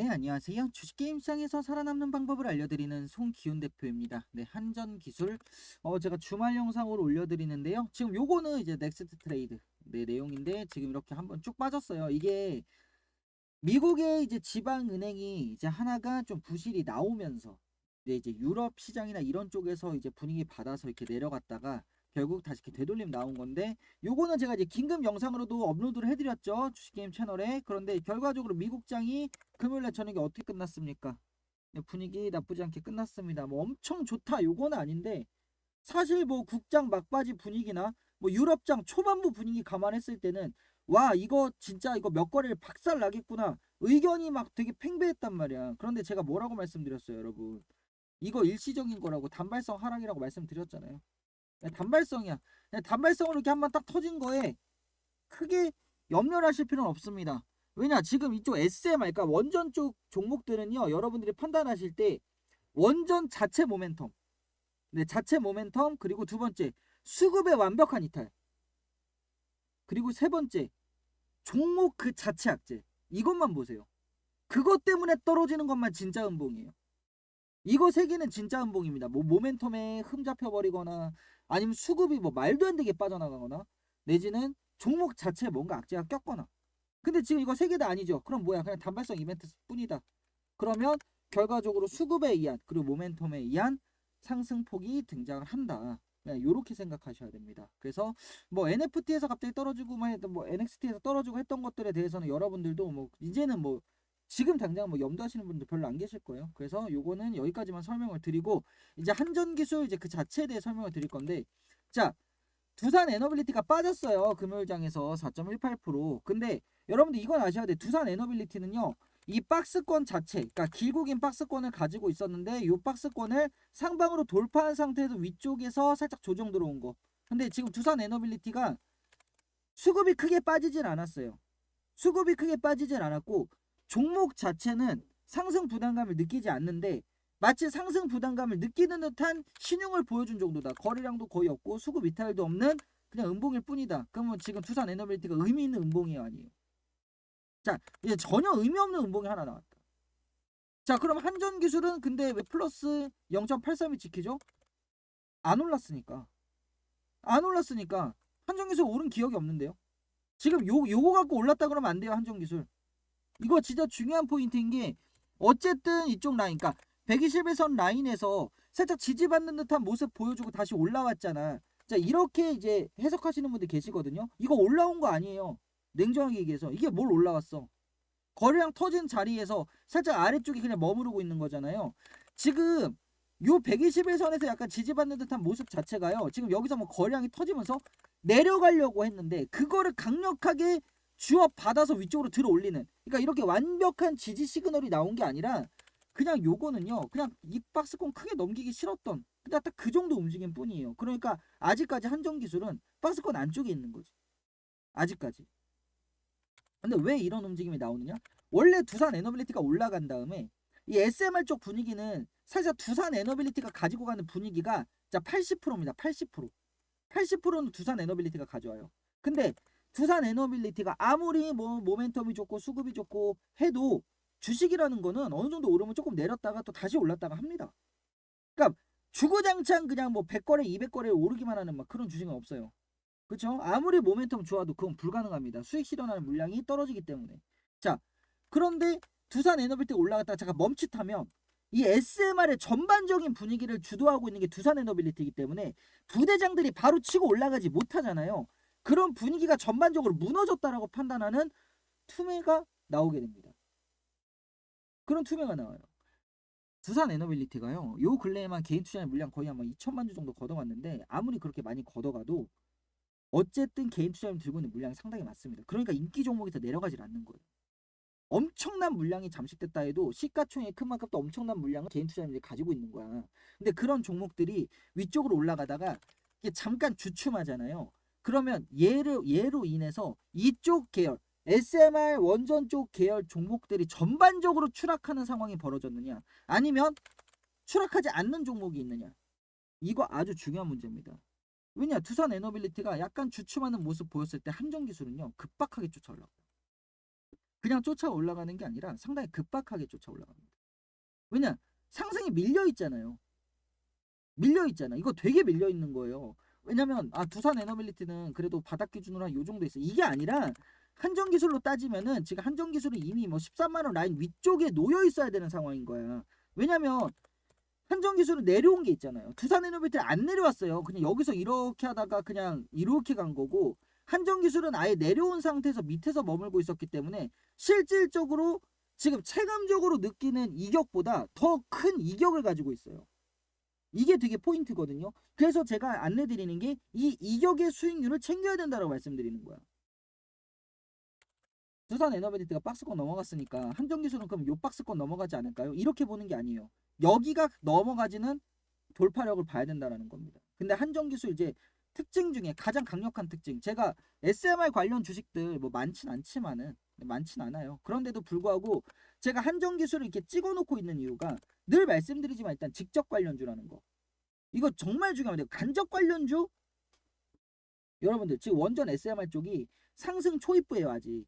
네, 안녕하세요. 주식게임 시장에서 살아남는 방법을 알려드리는 송기훈 대표입니다. 네, 한전 기술. 어, 제가 주말 영상으로 올려드리는데요. 지금 요거는 이제 넥스트 트레이드. 네, 내용인데 지금 이렇게 한번 쭉 빠졌어요. 이게 미국의 이제 지방은행이 이제 하나가 좀 부실이 나오면서 네, 이제 유럽 시장이나 이런 쪽에서 이제 분위기 받아서 이렇게 내려갔다가 결국 다시 이렇게 되돌림 나온 건데 요거는 제가 이제 긴급 영상으로도 업로드를 해드렸죠 주식게임 채널에. 그런데 결과적으로 미국장이 금요일날 저녁에 어떻게 끝났습니까? 네, 분위기 나쁘지 않게 끝났습니다. 뭐 엄청 좋다 요거는 아닌데 사실 뭐 국장 막바지 분위기나 뭐 유럽장 초반부 분위기 감안했을 때는 와 이거 진짜 이거 몇 거리를 박살 나겠구나 의견이 막 되게 팽배했단 말이야. 그런데 제가 뭐라고 말씀드렸어요 여러분? 이거 일시적인 거라고 단발성 하락이라고 말씀드렸잖아요 단발성이야. 단발성으로 이렇게 한 번 딱 터진 거에 크게 염려를 하실 필요는 없습니다. 왜냐 지금 이쪽 SMR 그러니까 원전 쪽 종목들은요 여러분들이 판단하실 때 원전 자체 모멘텀. 네 자체 모멘텀 그리고 두 번째 수급의 완벽한 이탈. 그리고 세 번째 종목 그 자체 악재. 이것만 보세요. 그것 때문에 떨어지는 것만 진짜 음봉이에요. 이거 세 개는 진짜 음봉입니다. 뭐 모멘텀에 흠 잡혀버리거나 아니면 수급이 뭐 말도 안 되게 빠져나가거나 내지는 종목 자체에 뭔가 악재가 꼈거나. 근데 지금 이거 세 개 다 아니죠? 그럼 뭐야? 그냥 단발성 이벤트 뿐이다. 그러면 결과적으로 수급에 의한 그리고 모멘텀에 의한 상승폭이 등장을 한다. 그냥 요렇게 생각하셔야 됩니다. 그래서 뭐 NFT에서 갑자기 떨어지고만 했던 뭐 NXT에서 떨어지고 했던 것들에 대해서는 여러분들도 뭐 이제는 뭐 지금 당장 뭐 염두하시는 분들 별로 안 계실 거예요. 그래서 요거는 여기까지만 설명을 드리고 이제 한전 기술 이제 그 자체에 대해 설명을 드릴 건데 자 두산 에너빌리티가 빠졌어요. 금요일장에서 4.18%. 근데 여러분들 이건 아셔야 돼. 두산 에너빌리티는요. 이 박스권 자체, 그러니까 길고 긴 박스권을 가지고 있었는데 이 박스권을 상방으로 돌파한 상태에서 위쪽에서 살짝 조정 들어온 거. 근데 지금 두산 에너빌리티가 수급이 크게 빠지진 않았어요. 수급이 크게 빠지진 않았고 종목 자체는 상승 부담감을 느끼지 않는데 마치 상승 부담감을 느끼는 듯한 신용을 보여준 정도다. 거래량도 거의 없고 수급 이탈도 없는 그냥 음봉일 뿐이다. 그러면 지금 투산 에너빌리티가 의미 있는 음봉이에요, 아니에요? 자, 이제 전혀 의미 없는 음봉이 하나 나왔다. 자, 그럼 한전 기술은 근데 왜 플러스 0.83이 지키죠? 안 올랐으니까. 안 올랐으니까 한전 기술 오른 기억이 없는데요. 지금 요 요거 갖고 올랐다 그러면 안 돼요, 한전 기술. 이거 진짜 중요한 포인트인 게 어쨌든 이쪽 라인 그러니까 121선 라인에서 살짝 지지받는 듯한 모습 보여주고 다시 올라왔잖아. 자 이렇게 이제 해석하시는 분들 계시거든요. 이거 올라온 거 아니에요. 냉정하게 얘기해서 이게 뭘 올라왔어. 거래량 터진 자리에서 살짝 아래쪽에 그냥 머무르고 있는 거잖아요. 지금 요 121선에서 약간 지지받는 듯한 모습 자체가요. 지금 여기서 뭐 거래량이 터지면서 내려가려고 했는데 그거를 강력하게 주업 받아서 위쪽으로 들어 올리는. 그러니까 이렇게 완벽한 지지 시그널이 나온 게 아니라 그냥 요거는요 그냥 이 박스권 크게 넘기기 싫었던 그냥 딱 그 정도 움직임 뿐이에요. 그러니까 아직까지 한정 기술은 박스권 안쪽에 있는 거지. 아직까지. 근데 왜 이런 움직임이 나오느냐? 원래 두산 에너빌리티가 올라간 다음에 이 SMR 쪽 분위기는 살짝 두산 에너빌리티가 가지고 가는 분위기가 자 80%입니다. 80% 80%는 두산 에너빌리티가 가져와요. 근데 두산 에너빌리티가 아무리 뭐 모멘텀이 좋고 수급이 좋고 해도 주식이라는 거는 어느 정도 오르면 조금 내렸다가 또 다시 올랐다가 합니다. 그러니까 주구장창 그냥 뭐 100거래 200거래 오르기만 하는 막 그런 주식은 없어요. 그렇죠? 아무리 모멘텀 좋아도 그건 불가능합니다. 수익 실현하는 물량이 떨어지기 때문에. 자, 그런데 두산 에너빌티 올라갔다가 잠깐 멈칫하면 이 SMR의 전반적인 분위기를 주도하고 있는 게 두산 에너빌리티이기 때문에 부대장들이 바로 치고 올라가지 못하잖아요. 그런 분위기가 전반적으로 무너졌다라고 판단하는 투매가 나오게 됩니다. 그런 투매가 나와요. 두산 에너빌리티가요. 요 근래에만 개인 투자의 물량 거의 아마 2천만 주 정도 걷어갔는데 아무리 그렇게 많이 걷어가도 어쨌든 개인 투자님 들고 있는 물량이 상당히 많습니다. 그러니까 인기 종목에서 내려가질 않는 거예요. 엄청난 물량이 잠식됐다 해도 시가총액 큰 만큼 또 엄청난 물량을 개인 투자님들이 가지고 있는 거야. 근데 그런 종목들이 위쪽으로 올라가다가 이게 잠깐 주춤하잖아요. 그러면 얘를 얘로 인해서 이쪽 계열 SMR 원전 쪽 계열 종목들이 전반적으로 추락하는 상황이 벌어졌느냐 아니면 추락하지 않는 종목이 있느냐 이거 아주 중요한 문제입니다. 왜냐 두산 에너빌리티가 약간 주춤하는 모습 보였을 때 한정기술은요 급박하게 쫓아 올라 그냥 쫓아 올라가는 게 아니라 상당히 급박하게 쫓아 올라갑니다. 왜냐? 상승이 밀려 있잖아요. 밀려 있잖아. 이거 되게 밀려 있는 거예요. 왜냐면 아 두산 에너빌리티는 그래도 바닥 기준으로 한 요 정도 있어. 이게 아니라 한정 기술로 따지면은 지금 한정 기술은 이미 뭐 13만 원 라인 위쪽에 놓여 있어야 되는 상황인 거야. 왜냐면 한정 기술은 내려온 게 있잖아요. 두산 에너빌리티 안 내려왔어요. 그냥 여기서 이렇게 하다가 그냥 이렇게 간 거고 한정 기술은 아예 내려온 상태에서 밑에서 머물고 있었기 때문에 실질적으로 지금 체감적으로 느끼는 이격보다 더 큰 이격을 가지고 있어요. 이게 되게 포인트거든요. 그래서 제가 안내 드리는 게 이 이격의 수익률을 챙겨야 된다고 말씀드리는 거야. 두산 에너비티가 박스권 넘어갔으니까 한정기술은 그럼 요 박스권 넘어가지 않을까요? 이렇게 보는 게 아니에요. 여기가 넘어가지는 돌파력을 봐야 된다는 겁니다. 근데 한정기술 이제 특징 중에 가장 강력한 특징 제가 SMR 관련 주식들 뭐 많진 않지만은 많진 않아요. 그런데도 불구하고 제가 한정기술을 이렇게 찍어놓고 있는 이유가 늘 말씀드리지만 일단 직접 관련주라는 거. 이거 정말 중요합니다. 간접 관련주 여러분들 지금 원전 SMR 쪽이 상승 초입부예요 아직.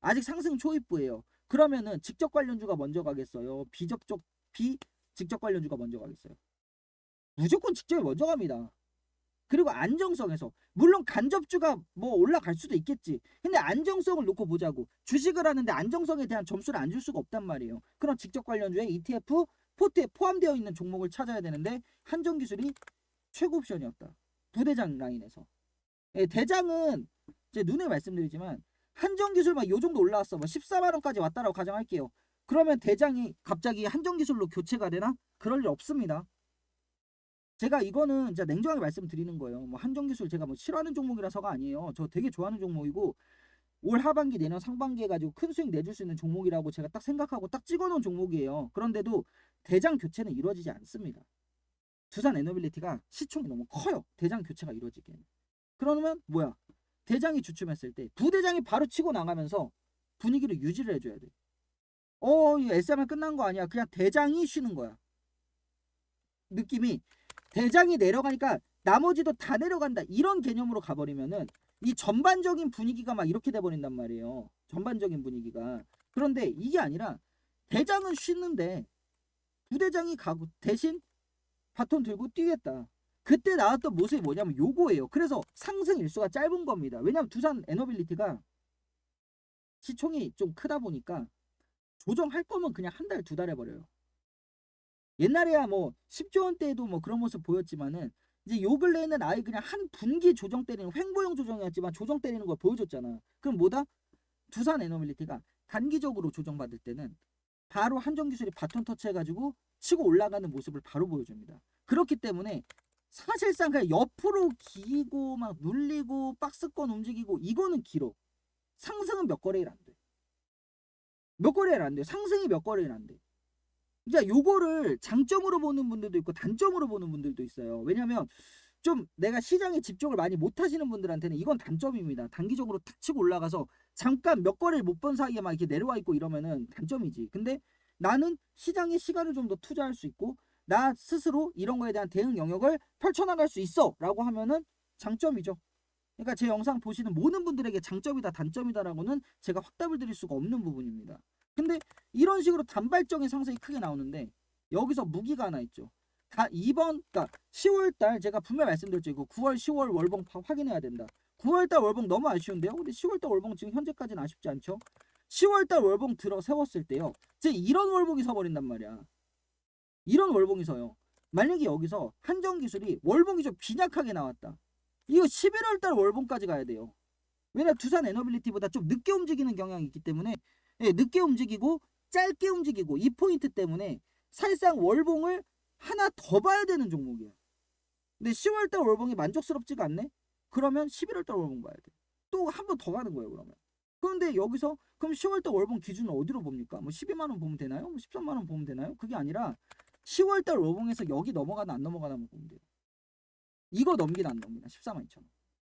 아직 상승 초입부예요. 그러면은 직접 관련주가 먼저 가겠어요. 비접촉 비 직접 관련주가 먼저 가겠어요. 무조건 직접이 먼저 갑니다. 그리고 안정성에서 물론 간접주가 뭐 올라갈 수도 있겠지. 근데 안정성을 놓고 보자고. 주식을 하는데 안정성에 대한 점수를 안 줄 수가 없단 말이에요. 그런 직접 관련주에 ETF 포트에 포함되어 있는 종목을 찾아야 되는데 한정 기술이 최고 옵션이었다. 부대장 라인에서. 예, 대장은 제 눈에 말씀드리지만 한정 기술만 요 정도 올라왔어. 뭐 14만 원까지 왔다라고 가정할게요. 그러면 대장이 갑자기 한정 기술로 교체가 되나? 그럴 일 없습니다. 제가 이거는 진짜 냉정하게 말씀드리는 거예요. 뭐 한정 기술 제가 뭐 싫어하는 종목이라서가 아니에요. 저 되게 좋아하는 종목이고 올 하반기 내년 상반기 해가지고 큰 수익 내줄 수 있는 종목이라고 제가 딱 생각하고 딱 찍어놓은 종목이에요. 그런데도 대장 교체는 이루어지지 않습니다. 두산 에너빌리티가 시총이 너무 커요. 대장 교체가 이루어지기에는. 그러면 뭐야? 대장이 주춤했을 때 부대장이 바로 치고 나가면서 분위기를 유지를 해줘야 돼. 어, 이 SMR 끝난 거 아니야. 그냥 대장이 쉬는 거야. 느낌이 대장이 내려가니까 나머지도 다 내려간다. 이런 개념으로 가버리면은 이 전반적인 분위기가 막 이렇게 돼버린단 말이에요. 전반적인 분위기가. 그런데 이게 아니라 대장은 쉬는데 부대장이 가고 대신 바톤 들고 뛰겠다. 그때 나왔던 모습이 뭐냐면 요거예요. 그래서 상승 일수가 짧은 겁니다. 왜냐면 두산 에너빌리티가 시총이 좀 크다 보니까 조정할 거면 그냥 한 달, 두 달 해버려요. 옛날에야 뭐 10조 원대에도 뭐 그런 모습 보였지만은 이제 요 근래에는 아예 그냥 한 분기 조정 때리는 횡보형 조정이었지만 조정 때리는 걸 보여줬잖아. 그럼 뭐다? 두산 에너빌리티가 단기적으로 조정받을 때는 바로 한정 기술이 바톤 터치해가지고 치고 올라가는 모습을 바로 보여줍니다. 그렇기 때문에 사실상 그냥 옆으로 기고 막 눌리고 박스권 움직이고 이거는 길어. 상승은 몇 거래일 안 돼. 몇 거래일 안 돼. 상승이 몇 거래일 안 돼. 그러니까 요거를 장점으로 보는 분들도 있고 단점으로 보는 분들도 있어요. 왜냐면 좀 내가 시장에 집중을 많이 못 하시는 분들한테는 이건 단점입니다. 단기적으로 탁 치고 올라가서 잠깐 몇 거래를 못 본 사이에 막 이렇게 내려와 있고 이러면은 단점이지. 근데 나는 시장에 시간을 좀 더 투자할 수 있고 나 스스로 이런 거에 대한 대응 영역을 펼쳐나갈 수 있어 라고 하면은 장점이죠. 그러니까 제 영상 보시는 모든 분들에게 장점이다 단점이다라고는 제가 확답을 드릴 수가 없는 부분입니다. 근데 이런 식으로 단발적인 상승이 크게 나오는데 여기서 무기가 하나 있죠. 다 이번 그러니까 10월 달 제가 분명 말씀드렸죠. 이거 9월 10월 월봉 파- 확인해야 된다. 9월 달 월봉 너무 아쉬운데요. 근데 10월 달 월봉 지금 현재까지는 아쉽지 않죠. 10월 달 월봉 들어 세웠을 때요. 제 이런 월봉이 서버린단 말이야. 이런 월봉이 서요. 만약에 여기서 한정 기술이 월봉이 좀 빈약하게 나왔다. 이거 11월 달 월봉까지 가야 돼요. 왜냐 두산 에너빌리티보다 좀 늦게 움직이는 경향이 있기 때문에 예, 늦게 움직이고 짧게 움직이고 이 포인트 때문에 사실상 월봉을 하나 더 봐야 되는 종목이야. 근데 10월달 월봉이 만족스럽지가 않네? 그러면 11월달 월봉 봐야 돼. 또 한 번 더 가는 거예요, 그러면. 그런데 여기서 그럼 10월달 월봉 기준은 어디로 봅니까? 뭐 12만 원 보면 되나요? 뭐 13만 원 보면 되나요? 그게 아니라 10월달 월봉에서 여기 넘어가나 안 넘어가나 보면 돼요. 이거 넘기나 안 넘기나 14만 2천 원.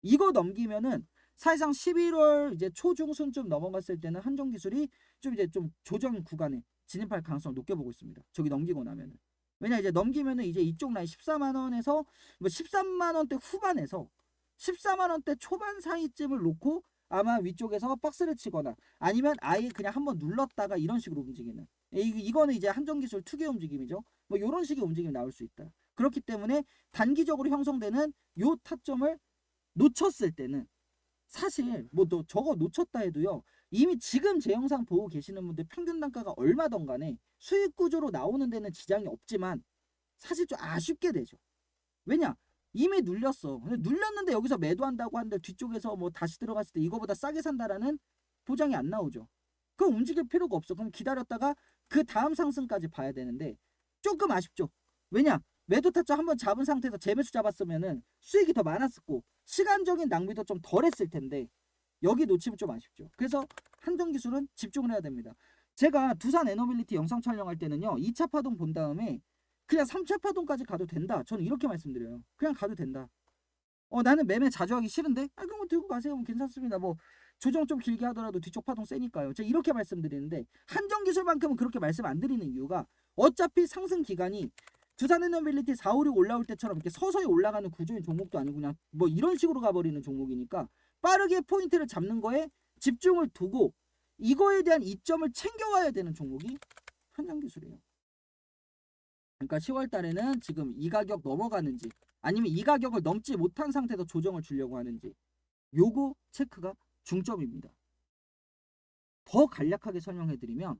이거 넘기면은 사실상 11월 이제 초중순쯤 넘어갔을 때는 한정 기술이 좀 이제 좀 조정 구간에 진입할 가능성을 높게 보고 있습니다. 저기 넘기고 나면은. 왜냐 이제 넘기면은 이제 이쪽 라인 14만 원에서 뭐 13만 원대 후반에서 14만 원대 초반 사이쯤을 놓고 아마 위쪽에서 박스를 치거나 아니면 아예 그냥 한번 눌렀다가 이런 식으로 움직이는 이, 이거는 이제 한정 기술 특유의 움직임이죠. 뭐 이런 식의 움직임이 나올 수 있다. 그렇기 때문에 단기적으로 형성되는 요 타점을 놓쳤을 때는 사실 뭐 너 저거 놓쳤다 해도요 이미 지금 제 영상 보고 계시는 분들 평균 단가가 얼마던 간에 수익 구조로 나오는 데는 지장이 없지만 사실 좀 아쉽게 되죠. 왜냐? 이미 눌렸어. 눌렸는데 여기서 매도한다고 하는데 뒤쪽에서 뭐 다시 들어갔을 때 이거보다 싸게 산다라는 보장이 안 나오죠. 그럼 움직일 필요가 없어. 그럼 기다렸다가 그 다음 상승까지 봐야 되는데 조금 아쉽죠. 왜냐? 매도 타점 한번 잡은 상태에서 재매수 잡았으면은 수익이 더 많았었고 시간적인 낭비도 좀 덜했을 텐데 여기 놓치면 좀 아쉽죠. 그래서 한정 기술은 집중을 해야 됩니다. 제가 두산 에너빌리티 영상 촬영할 때는요. 2차 파동 본 다음에 그냥 3차 파동까지 가도 된다. 저는 이렇게 말씀드려요. 그냥 가도 된다. 어 나는 매매 자주 하기 싫은데 아 그럼 들고 가세요. 뭐 괜찮습니다. 뭐 조정 좀 길게 하더라도 뒤쪽 파동 세니까요. 제가 이렇게 말씀드리는데 한정 기술만큼은 그렇게 말씀 안 드리는 이유가 어차피 상승 기간이 두산 에너빌리티 4, 5, 6 올라올 때처럼 이렇게 서서히 올라가는 구조인 종목도 아니고 그냥 뭐 이런 식으로 가버리는 종목이니까 빠르게 포인트를 잡는 거에 집중을 두고 이거에 대한 이점을 챙겨와야 되는 종목이 한정기술이에요. 그러니까 10월 달에는 지금 이 가격 넘어가는지 아니면 이 가격을 넘지 못한 상태에서 조정을 주려고 하는지 요거 체크가 중점입니다. 더 간략하게 설명해 드리면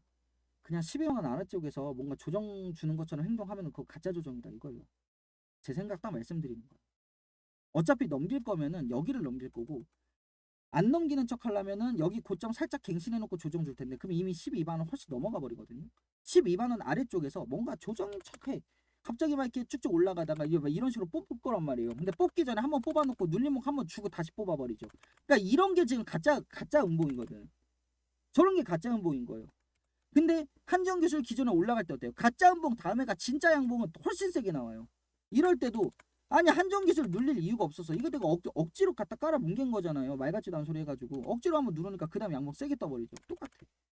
그냥 12만 원 아래 쪽에서 뭔가 조정 주는 것처럼 행동하면 그거 가짜 조정이다 이거예요. 제 생각 딱 말씀드리는 거예요. 어차피 넘길 거면은 여기를 넘길 거고 안 넘기는 척 하려면은 여기 고점 살짝 갱신해 놓고 조정 줄 텐데 그럼 이미 12만 원 훨씬 넘어가 버리거든요. 12만 원 아래쪽에서 뭔가 조정인 척해. 갑자기 막 이렇게 쭉쭉 올라가다가 이런 식으로 뽑을 거란 말이에요. 근데 뽑기 전에 한번 뽑아놓고 눌림목 한번 주고 다시 뽑아버리죠. 그러니까 이런 게 지금 가짜 가짜 음봉이거든. 저런 게 가짜 음봉인 거예요. 근데 한정 기술 기존에 올라갈 때 어때요? 가짜 음봉 다음에가 진짜 양봉은 훨씬 세게 나와요. 이럴 때도 아니 한정 기술 눌릴 이유가 없어서 이거 내가 억, 억지로 갖다 깔아 뭉갠 거잖아요. 말 같지도 않은 소리 해가지고 억지로 한번 누르니까 그 다음 양봉 세게 떠버리죠. 똑같아.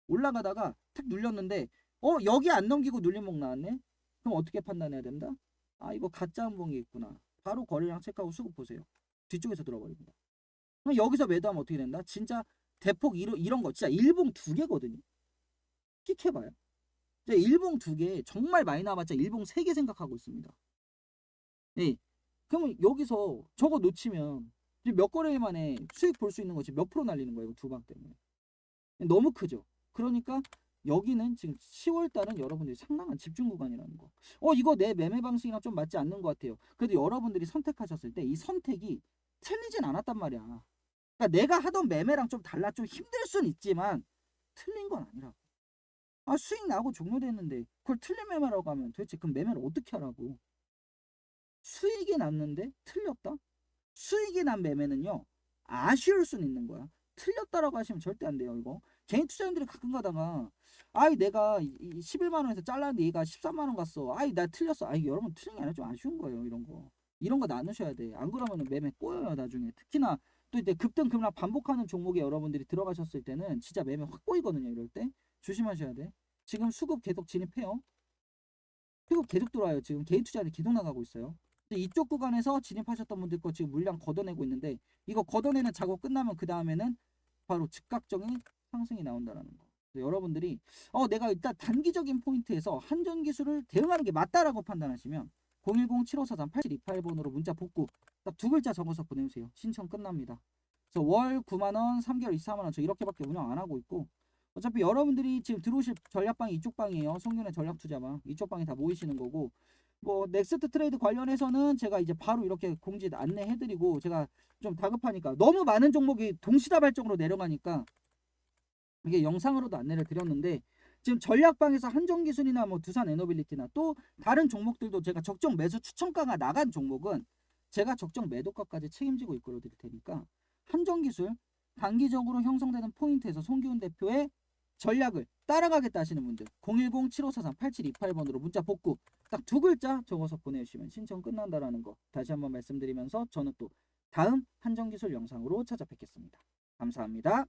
올라가다가 탁 눌렸는데 어 여기 안 넘기고 눌림목 나왔네? 그럼 어떻게 판단해야 된다? 아 이거 가짜 음봉이 있구나. 바로 거래량 체크하고 수급 보세요. 뒤쪽에서 들어버립니다. 그럼 여기서 매도하면 어떻게 된다? 진짜 대폭 이런, 이런 거 진짜 일봉 두 개거든요. 끽해봐요. 일봉 두 개 정말 많이 나와봤자 일봉 세 개 생각하고 있습니다. 네. 그러면 여기서 저거 놓치면 몇 거래 만에 수익 볼 수 있는 거지 몇 프로 날리는 거예요 두 방 때문에 너무 크죠. 그러니까 여기는 지금 10월 달은 여러분들이 상당한 집중 구간이라는 거. 어 이거 내 매매 방식이랑 좀 맞지 않는 것 같아요. 그래도 여러분들이 선택하셨을 때 이 선택이 틀리진 않았단 말이야. 그러니까 내가 하던 매매랑 좀 달라 좀 힘들 순 있지만 틀린 건 아니라고. 아 수익 나고 종료됐는데 그걸 틀린 매매라고 하면 도대체 그 매매를 어떻게 하라고? 수익이 났는데 틀렸다? 수익이 난 매매는요 아쉬울 수는 있는 거야. 틀렸다라고 하시면 절대 안 돼요 이거. 개인 투자인들이 가끔 가다가 아이 내가 이- 이 11만 원에서 잘랐는데 얘가 13만 원 갔어. 아이 나 틀렸어. 아이 여러분 틀린 게 아니라 좀 아쉬운 거예요 이런 거. 이런 거 나누셔야 돼. 안 그러면 매매 꼬여요 나중에. 특히나 또 이제 급등 급락 반복하는 종목에 여러분들이 들어가셨을 때는 진짜 매매 확 꼬이거든요 이럴 때. 조심하셔야 돼. 지금 수급 계속 진입해요. 수급 계속 들어와요. 지금 개인 투자들이 계속 나가고 있어요. 이쪽 구간에서 진입하셨던 분들 거 지금 물량 걷어내고 있는데 이거 걷어내는 작업 끝나면 그 다음에는 바로 즉각적인 상승이 나온다라는 거. 여러분들이 어 내가 일단 단기적인 포인트에서 한전 기술을 대응하는 게 맞다라고 판단하시면 010-7543-8728번으로 문자 복구 딱 두 글자 적어서 보내주세요. 신청 끝납니다. 그래서 월 9만 원, 3개월 24만 원 저 이렇게밖에 운영 안 하고 있고 어차피 여러분들이 지금 들어오실 전략방이 이쪽 방이에요. 송년회 전략 투자방 이쪽 방에 다 모이시는 거고 뭐 넥스트 트레이드 관련해서는 제가 이제 바로 이렇게 공지 안내해 드리고 제가 좀 다급하니까 너무 많은 종목이 동시다발적으로 내려가니까 이게 영상으로도 안내를 드렸는데 지금 전략방에서 한정기술이나 뭐 두산 에너빌리티나 또 다른 종목들도 제가 적정 매수 추천가가 나간 종목은 제가 적정 매도가까지 책임지고 이끌어 드릴 테니까 한정기술 단기적으로 형성되는 포인트에서 송기훈 대표의 전략을 따라가겠다 하시는 분들 010-7543-8728번으로 문자 복구 딱 두 글자 적어서 보내주시면 신청 끝난다라는 거 다시 한번 말씀드리면서 저는 또 다음 한정기술 영상으로 찾아뵙겠습니다. 감사합니다.